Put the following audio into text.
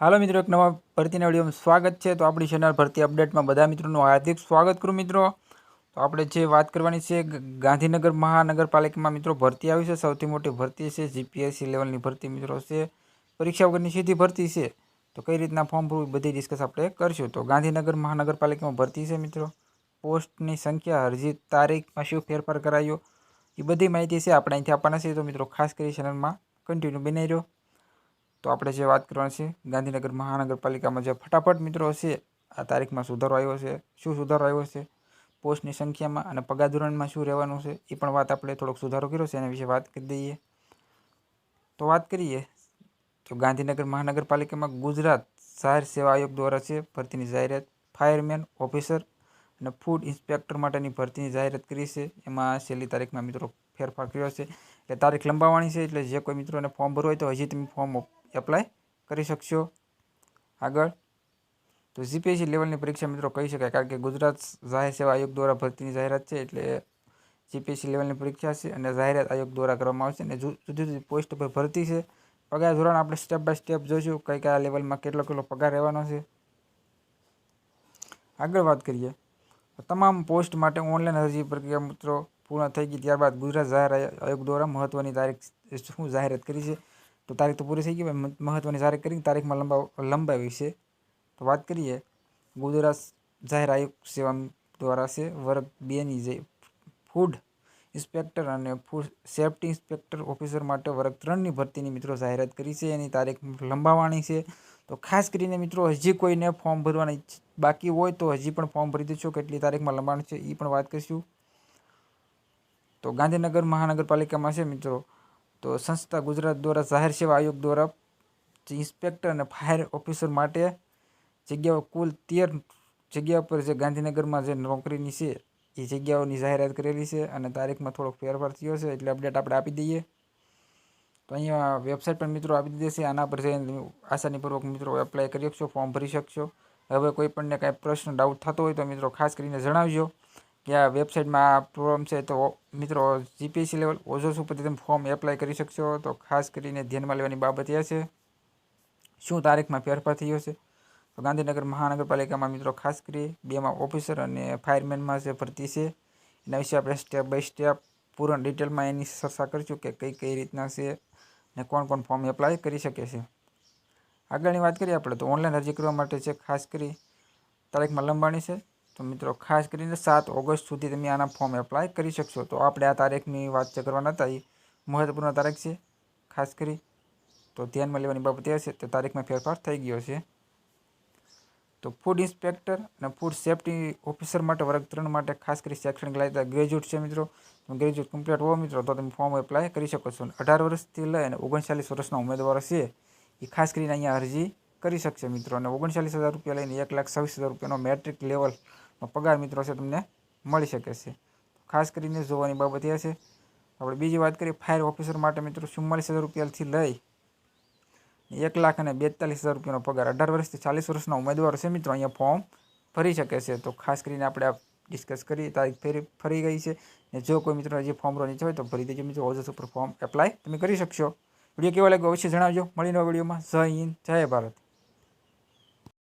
હાલો મિત્રો, એક નવા ભરતીના વિડીયોમાં સ્વાગત છે. તો આપણી ચેનલ ભરતી અપડેટમાં બધા મિત્રોનું હાર્દિક સ્વાગત કરું મિત્રો. તો આપણે જે વાત કરવાની છે ગાંધીનગર મહાનગરપાલિકામાં મિત્રો ભરતી આવી છે. સૌથી મોટી ભરતી છે જીપીએસસી લેવલની ભરતી મિત્રો છે. પરીક્ષા વગરની સીધી ભરતી છે. તો કઈ રીતના ફોર્મ ભરવું બધી ડિસ્કસ આપણે કરશું. તો ગાંધીનગર મહાનગરપાલિકામાં ભરતી છે મિત્રો. પોસ્ટની સંખ્યા, અરજી તારીખમાં શું ફેરફાર કરાયો, એ બધી માહિતી છે. આપણે અહીંથી આપવાના છે. તો મિત્રો ખાસ કરી ચેનલમાં કન્ટિન્યુ બનાવી રહ્યો. તો આપણે જે વાત કરવાની છે, ગાંધીનગર મહાનગરપાલિકામાં જે ફટાફટ મિત્રો છે, આ તારીખમાં સુધારો આવ્યો છે. શું સુધારો આવ્યો છે? પોસ્ટની સંખ્યામાં અને પગાર ધોરણમાં શું રહેવાનું છે, એ પણ વાત આપણે થોડોક સુધારો કર્યો છે, એના વિશે વાત કરી દઈએ. તો વાત કરીએ તો ગાંધીનગર મહાનગરપાલિકામાં ગુજરાત જાહેર સેવા આયોગ દ્વારા છે, ભરતીની જાહેરાત ફાયરમેન, ઓફિસર અને ફૂડ ઇન્સ્પેક્ટર માટેની ભરતીની જાહેરાત કરી છે. એમાં છેલ્લી તારીખમાં મિત્રો ફેરફાર કર્યો છે. એટલે તારીખ લંબાવવાની છે એટલે જે કોઈ મિત્રોને ફોર્મ ભરવું હોય તો હજી તમે ફોર્મ એપ્લાય કરી શકશો. આગળ. તો જીપીએસસી લેવલની પરીક્ષા મિત્રો કહી શકાય, કારણ કે ગુજરાત જાહેર સેવા આયોગ દ્વારા ભરતીની જાહેરાત છે એટલે જીપીએસસી લેવલની પરીક્ષા છે અને જાહેરાત આયોગ દ્વારા કરવામાં આવશે અને જુદી જુદી પોસ્ટ પર ભરતી છે. પગાર ધોરણ આપણે સ્ટેપ બાય સ્ટેપ જોઈશું કઈ કયા લેવલમાં કેટલો કેટલો પગાર રહેવાનો છે. આગળ વાત કરીએ. તમામ પોસ્ટ માટે ઓનલાઈન અરજી પ્રક્રિયા મિત્રો પૂર્ણ થઈ ગઈ ત્યારબાદ ગુજરાત જાહેર આયોગ દ્વારા મહત્વની તારીખ શું જાહેરાત કરી છે? તો તારીખ તો પૂરી થઈ ગઈ મહત્ત્વની જાહેરાત કરી તારીખમાં લંબાવ લંબાવી છે. તો વાત કરીએ ગુજરાત જાહેર આયોગ સેવા દ્વારા છે વર્ગ બેની જે ફૂડ ઇન્સ્પેક્ટર અને ફૂડ સેફ્ટી ઇન્સ્પેક્ટર ઓફિસર માટે વર્ગ ત્રણની ભરતીની મિત્રો જાહેરાત કરી છે. એની તારીખ લંબાવવાની છે. તો ખાસ કરીને મિત્રો, હજી કોઈને ફોર્મ ભરવાની બાકી હોય તો હજી પણ ફોર્મ ભરી દેશો કેટલી તારીખમાં લંબાવવાનું છે એ પણ વાત કરીશું. તો ગાંધીનગર મહાનગરપાલિકામાં છે મિત્રો. તો સંસ્થા ગુજરાત દ્વારા જાહેર સેવા આયોગ દ્વારા ઇન્સ્પેક્ટર અને ફાયર ઓફિસર માટે જગ્યાઓ કુલ તેર જગ્યા પર જે ગાંધીનગરમાં જે નોકરીની છે, એ જગ્યાઓની જાહેરાત કરેલી છે અને તારીખમાં થોડોક ફેરફાર થયો છે એટલે અપડેટ આપણે આપી દઈએ. તો અહીંયા વેબસાઇટ પર મિત્રો આપી દીધી છે, આના પર જઈને આસાનીપૂર્વક મિત્રો એપ્લાય કરી શકશો ફોર્મ ભરી શકશો. હવે કોઈ પણને કાંઈ પ્રશ્ન ડાઉટ થતો હોય તો મિત્રો ખાસ કરીને જણાવજો. આ વેબસાઇટમાં આ પ્રોબ્લેમ છે તો મિત્રો જીપીએસસી લેવલ ઓઝોસ ઉપરથી તમે ફોર્મ એપ્લાય કરી શકશો. તો ખાસ કરીને ધ્યાનમાં લેવાની બાબત એ છે, શું તારીખમાં ફેરફાર થયો છે? તો ગાંધીનગર મહાનગરપાલિકામાં મિત્રો ખાસ કરી બેમાં ઓફિસર અને ફાયરમેનમાં જે ભરતી છે, એના વિશે આપણે સ્ટેપ બાય સ્ટેપ પૂર્ણ ડિટેલમાં એની ચર્ચા કરીશું કે કઈ કઈ રીતના છે ને કોણ કોણ ફોર્મ એપ્લાય કરી શકે છે. આગળની વાત કરીએ આપણે તો ઓનલાઈન અરજી કરવા માટે છે, ખાસ કરી તારીખમાં લંબાણી છે તો મિત્રો, ખાસ કરીને સાત ઓગસ્ટ સુધી તમે આના ફોર્મ એપ્લાય કરી શકશો. તો આપણે આ તારીખની વાત કરવાના હતા, એ મહત્વપૂર્ણ તારીખ છે, ખાસ કરી. તો ધ્યાનમાં લેવાની બાબત એ છે તો તારીખમાં ફેરફાર થઈ ગયો છે. તો ફૂડ ઇન્સ્પેક્ટર અને ફૂડ સેફ્ટી ઓફિસર માટે વર્ગ ત્રણ માટે ખાસ કરી શૈક્ષણિક લાયતા ગ્રેજ્યુએટ છે મિત્રો. તમે ગ્રેજ્યુએટ કમ્પ્લીટ હો મિત્રો, તો તમે ફોર્મ એપ્લાય કરી શકો છો. અઢાર વર્ષથી લઈ અને ઓગણચાલીસ વર્ષના ઉમેદવારો છે, એ ખાસ કરીને અહીંયા અરજી કરી શકશે મિત્રો. અને ઓગણચાલીસ હજાર રૂપિયા લઈને એક લાખ છવ્વીસ હજાર રૂપિયાનો મેટ્રિક લેવલનો પગાર મિત્રો છે તમને મળી શકે છે. ખાસ કરીને જોવાની બાબત એ છે, આપણે બીજી વાત કરીએ ફાયર ઓફિસર માટે મિત્રો ચુમ્માલીસ હજાર રૂપિયાથી લઈ એક લાખ અને બેતાલીસ હજાર રૂપિયાનો પગાર. અઢાર વર્ષથી ચાલીસ વર્ષના ઉમેદવારો છે મિત્રો, અહીંયા ફોર્મ ભરી શકે છે. તો ખાસ કરીને આપણે આ ડિસ્કસ કરી તારીખ ફેરી, ફરી ગઈ છે ને જો કોઈ મિત્રો હજી ફોર્મ ભરવાની હોય તો ભરી દેજો મિત્રો, ઓજસ ઉપર ફોર્મ એપ્લાય તમે કરી શકશો. વીડિયો કેવો લાગ્યો અવશ્ય જણાવજો. મળીને વિડીયોમાં. જય હિન્દ, જય ભારત.